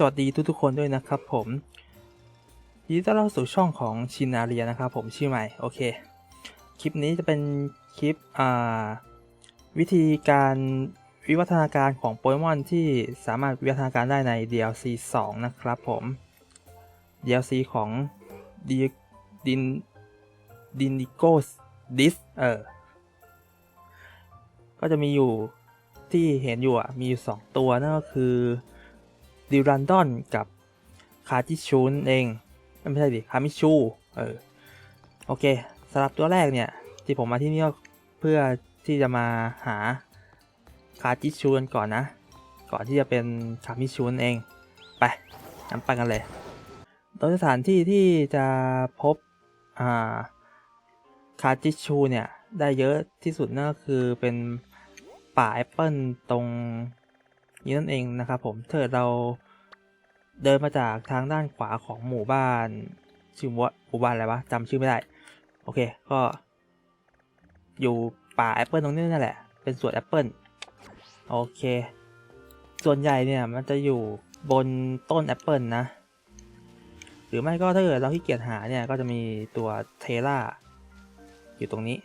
สวัสดีทุกๆคนด้วยนะครับผมยินดีต้อนรับสู่ช่องของชินาเรียนะครับผมชื่อใหม่โอเคคลิปนี้จะเป็นคลิปอ่าวิธีการวิวัฒนาการของโปเกมอนที่สามารถวิวัฒนาการได้ใน DLC 2 นะครับผม DLC ของดิดินดินดิโกสดิสเออก็จะมีอยู่ที่เห็นอยู่อะมีอยู่ 2 ตัวนั่นก็คือ ดิรันดอนกับคาจิชูนเอง ไม่ใช่ดิคามิชูเออโอเคสำหรับตัวแรกเนี่ย ที่ผมมาที่นี่ก็เพื่อที่จะมาหาคาจิชูนก่อนนะ ก่อนที่จะเป็นคามิชูนเอง ไปงั้นไปกันเลยโดยสถานที่ที่จะพบอ่าคาจิชูเนี่ย ได้เยอะที่สุดนั่นก็คือเป็นป่าแอปเปิลตรง นี้นั่นเองนะครับผมถ้าเกิดเราเดินมาจากทางด้านขวาของหมู่บ้านชื่อว่าหมู่บ้านอะไรวะจำชื่อไม่ได้ โอเคก็ อยู่ป่าแอปเปิลตรงนี้นั่นแหละ เป็นสวนแอปเปิลโอเค ส่วนใหญ่เนี่ยมันจะอยู่บนต้นแอปเปิลนะ หรือไม่ก็ถ้าเกิดเราขี้เกียจหาเนี่ยก็จะมีตัวเทล่าอยู่ตรงนี้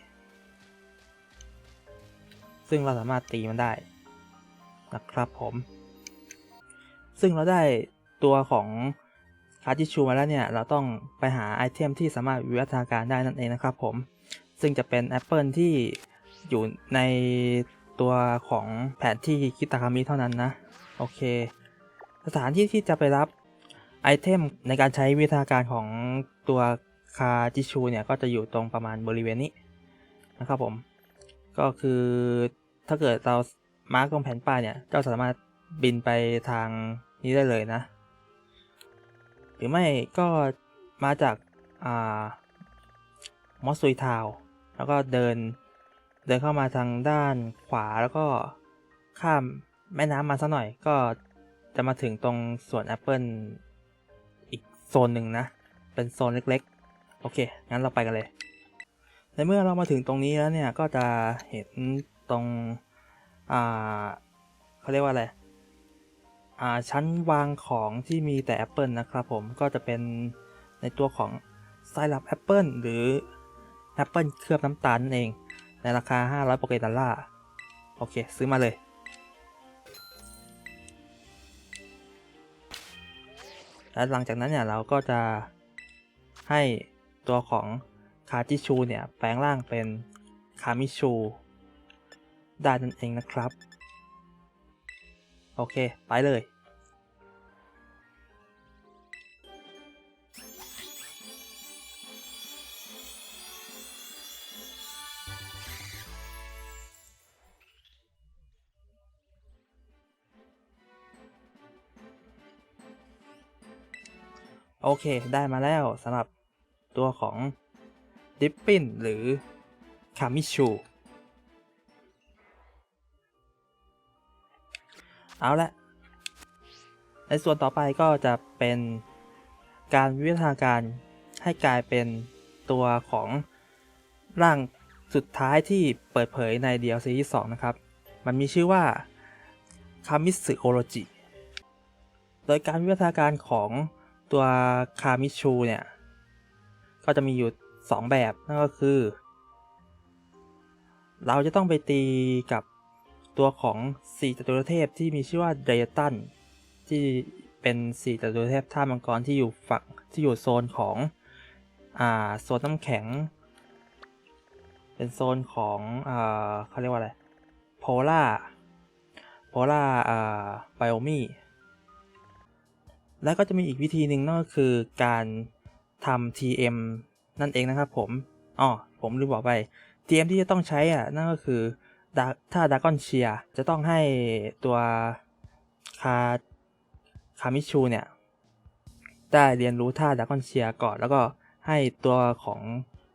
ซึ่งเราสามารถตีมันได้ นะครับผม ซึ่งเราได้ตัวของคาจิชูมาแล้วเนี่ย เราต้องไปหาไอเทมที่สามารถวิวัฒนาการได้นั่นเองนะครับผม ซึ่งจะเป็นแอปเปิลที่อยู่ในตัวของแผนที่คิตาคามิเท่านั้นนะ โอเค สถานที่ที่จะไปรับไอเทมในการใช้วิวัฒนาการของตัวคาจิชูเนี่ยก็จะอยู่ตรงประมาณบริเวณนี้นะครับผม ก็คือถ้าเกิดเรา มาร์กตรงแผนป้ายเนี่ยก็สามารถบินไปทางนี้ได้เลยนะ หรือไม่ก็มาจากอ่ามอสซุยทาว แล้วก็เดินเดินเข้ามาทางด้านขวาแล้วก็ข้ามแม่น้ำมาสักหน่อยก็จะมาถึงตรงสวนแอปเปิลอีกโซนหนึ่งนะ เป็นโซนเล็กๆ โอเค งั้นเราไปกันเลย ในเมื่อเรามาถึงตรงนี้แล้วเนี่ย ก็จะเห็นตรง อ่าเขาเรียกว่าอะไรอ่าชั้นวางของที่มีแต่แอปเปิลนะครับผมก็จะเป็นในตัวของไซรัปแอปเปิลหรือแอปเปิลเคลือบน้ำตาลนั่นเอง ในราคา 500โปเกดอลลาร์โอเค ซื้อมาเลยและหลังจากนั้นเนี่ยเราก็จะให้ตัวของคาจิชูเนี่ยแปลงร่างเป็นคามิชู ได้นั่นเองนะครับ โอเค ไปเลย โอเค ได้มาแล้วสำหรับตัวของดิปปินหรือคามิชู เอาละในส่วนต่อไปก็จะเป็นการวิวัฒนาการให้กลายเป็นตัวของร่างสุดท้ายที่เปิดเผยใน DLC ที่ 2 นะครับ มันมีชื่อว่าคามิสึโอโรจิ โดยการวิวัฒนาการของตัวคามิชูเนี่ย ก็จะมีอยู่ 2 แบบ นั่นก็คือ เราจะต้องไปตีกับ ตัวของสี่จตุรเทพที่มีชื่อว่าเดตันที่เป็นสี่จตุรเทพท่ามังกรที่อยู่ฝั่งที่อยู่โซนของอ่าโซนน้ำแข็ง เป็นโซนของอ่าเขาเรียกว่าอะไรโพล่าโพล่าอ่าไบโอมีแล้วก็จะมีอีกวิธีหนึ่งนั่นก็คือการทำ TM นั่นเองนะครับผมอ๋อผมลืมบอกไป TM ที่จะต้องใช้อะนั่นก็คือ ถ้าดากอนเชียจะต้องให้ตัวคาคามิชูเนี่ยได้เรียนรู้ท่าดากอนเชียก่อน แล้วก็ให้ตัวของ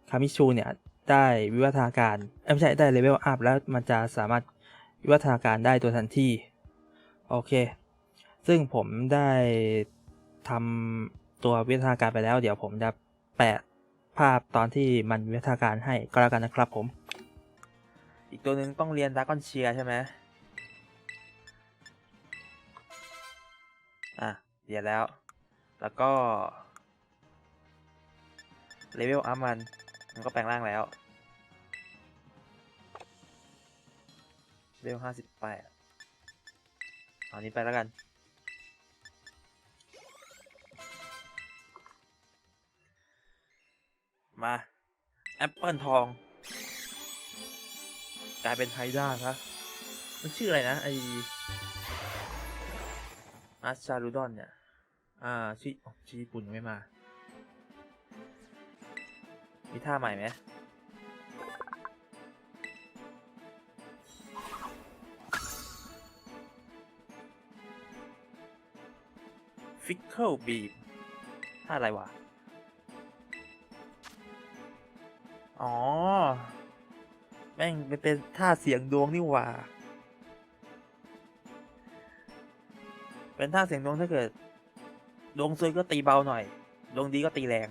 คามิชูเนี่ยได้วิวัฒนาการไม่ใช่ได้เลเวลอัพแล้วมันจะสามารถวิวัฒนาการได้ตัวทันทีโอเค ซึ่งผมได้ทำตัววิวัฒนาการไปแล้ว เดี๋ยวผมจะแปะภาพตอนที่มันวิวัฒนาการให้ก็แล้วกันนะครับผม อีกตัวหนึ่งต้องเรียนดากอนเชียใช่ไหมอะเดี๋ยวแล้ว แล้วก็เลเวลอัพมัน มันก็แปลงร่างแล้วเลเวลห้าสิบแปดเอานี้ไปแล้วกัน มา แอปเปิลทอง กลายเป็นไฮด้าครับมันชื่ออะไรนะไออาชารูดอนเนี่ย อ่าชื่ออ๋อชื่อญี่ปุ่นไม่มา มีท่าใหม่ไหมฟิกเกิลบีมท่าอะไรวะ อ๋อ แม่งไปเป็นท่าเสียงดวงนี่หว่า เป็นท่าเสียงดวงถ้าเกิด ดวงซวยก็ตีเบาหน่อย ดวงดีก็ตีแรง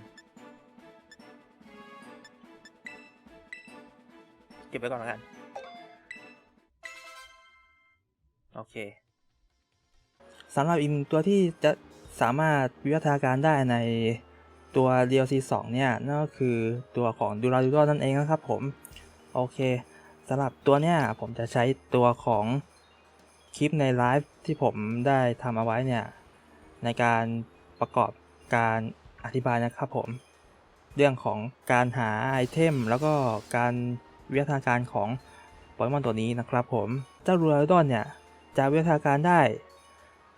เก็บไว้ก่อนแล้วกัน โอเคสำหรับอีกหนึ่งตัวที่จะสามารถวิวัฒนาการได้ในตัว DLC 2 เนี่ย นั่นก็คือตัวของดูราดูดนั่นเองนะครับผม โอเคสำหรับตัวเนี้ยผมจะใช้ตัวของคลิปในไลฟ์ที่ผมได้ทำเอาไว้เนี่ย ในการประกอบการอธิบายนะครับผม เรื่องของการหาไอเทม แล้วก็การวิวัฒนาการของโปเกมอนตัวนี้นะครับผมเจ้ารูราดอนเนี่ยจะวิวัฒนาการได้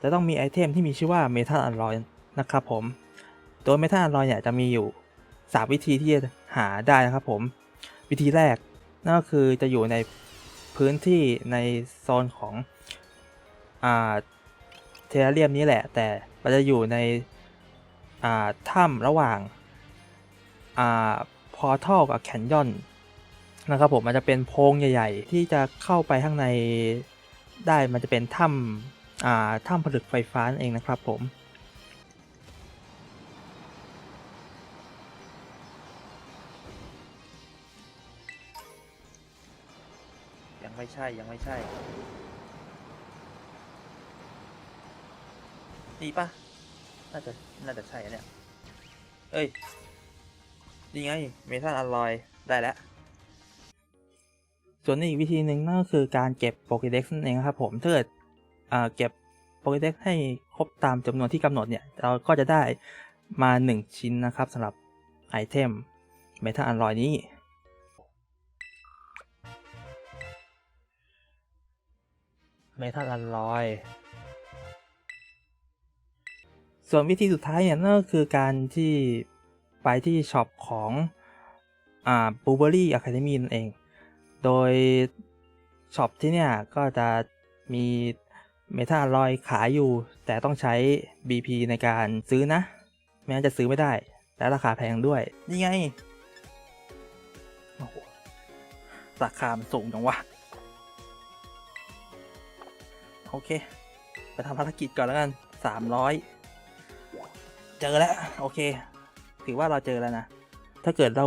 จะต้องมีไอเทมที่มีชื่อว่าเมทัลอัลลอยนะครับผมตัวเมทัลอัลลอยเนี่ยจะมีอยู่ 3 วิธีที่จะหาได้นะครับผม วิธีแรก นั่นก็คือจะอยู่ในพื้นที่ในโซนของอ่าเทเรียมนี้แหละ แต่มันจะอยู่ในอ่าถ้ำระหว่างอ่าพอทัลกับแคนยอนนะครับผมมันจะเป็นโพรงใหญ่ ๆ ที่จะเข้าไปข้างในได้มันจะเป็นถ้ำอ่าถ้ำผลึกไฟฟ้านั่นเองนะครับผม ไม่ใช่ยังไม่ใช่นี่ปะน่าจะน่าจะใช่เนี่ย เอ้ยนี่ไงเมทัลอลลอยได้แล้ว ส่วนอีกวิธีหนึ่งนั่นก็คือการเก็บโปเกเด็กนั่นเองครับผมถ้าเกิดเก็บโปเกเด็กให้ครบตามจำนวนที่กำหนดเนี่ย เราก็จะได้มา 1 ชิ้นนะครับสำหรับไอเทมเมทัลอันลอยนี้ เมทัลอันลอยส่วนวิธีสุดท้ายเนี่ยนั่นก็คือการที่ไปที่ช็อปของอ่าบูเบอรี่อะคาเดมีนั่นเอง โดยช็อปที่เนี่ยก็จะมีเมทัลลอยขายอยู่ แต่ต้องใช้ BP ในการซื้อนะ ไม่งั้นจะซื้อไม่ได้ และราคาแพงด้วย นี่ไง โอ้โห ราคามันสูงจังวะ โอเค ไปทำภารกิจก่อนแล้วกัน300เจอแล้ว โอเค ถือว่าเราเจอแล้วนะ ถ้าเกิดเรา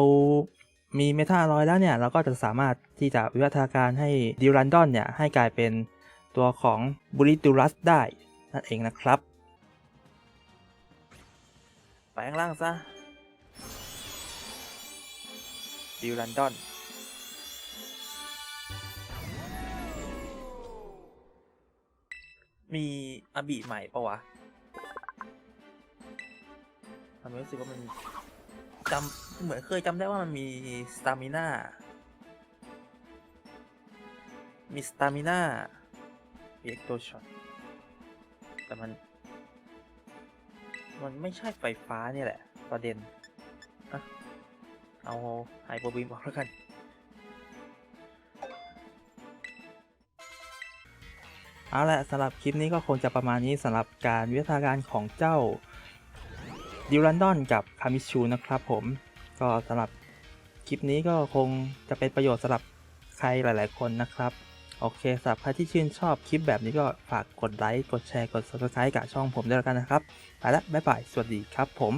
มีเมทัลลอยแล้วเนี่ย เราก็จะสามารถที่จะวิวัฒนาการให้ดิรันดอนเนี่ย ให้กลายเป็นตัวของบูริตูรัสได้ นั่นเองนะครับ ไปข้างล่างซะดิวลันดอน มีอาบีใหม่ปะวะทำให้รู้สึกว่ามันจำเหมือนเคยจำได้ว่ามันมีสตามิน่า มีสตามิน่าเอ็กโตช็อตแต่มัน มันไม่ใช่ไฟฟ้าเนี่ยแหละ ประเด็นอเอาไฮเปอร์บีมออกแล้วกัน เอาละสำหรับคลิปนี้ก็คงจะประมาณนี้สำหรับการวิวัฒนาการของเจ้าดิรันดอนกับคามิชูนะครับผมก็สำหรับคลิปนี้ก็คงจะเป็นประโยชน์สำหรับใครหลาย ๆ คนนะครับ โอเคสำหรับใครที่ชื่นชอบคลิปแบบนี้ก็ฝากกดไลค์กดแชร์กด subscribe กับช่องผมด้วยแล้วกันนะครับไปละบ๊ายบายสวัสดีครับผม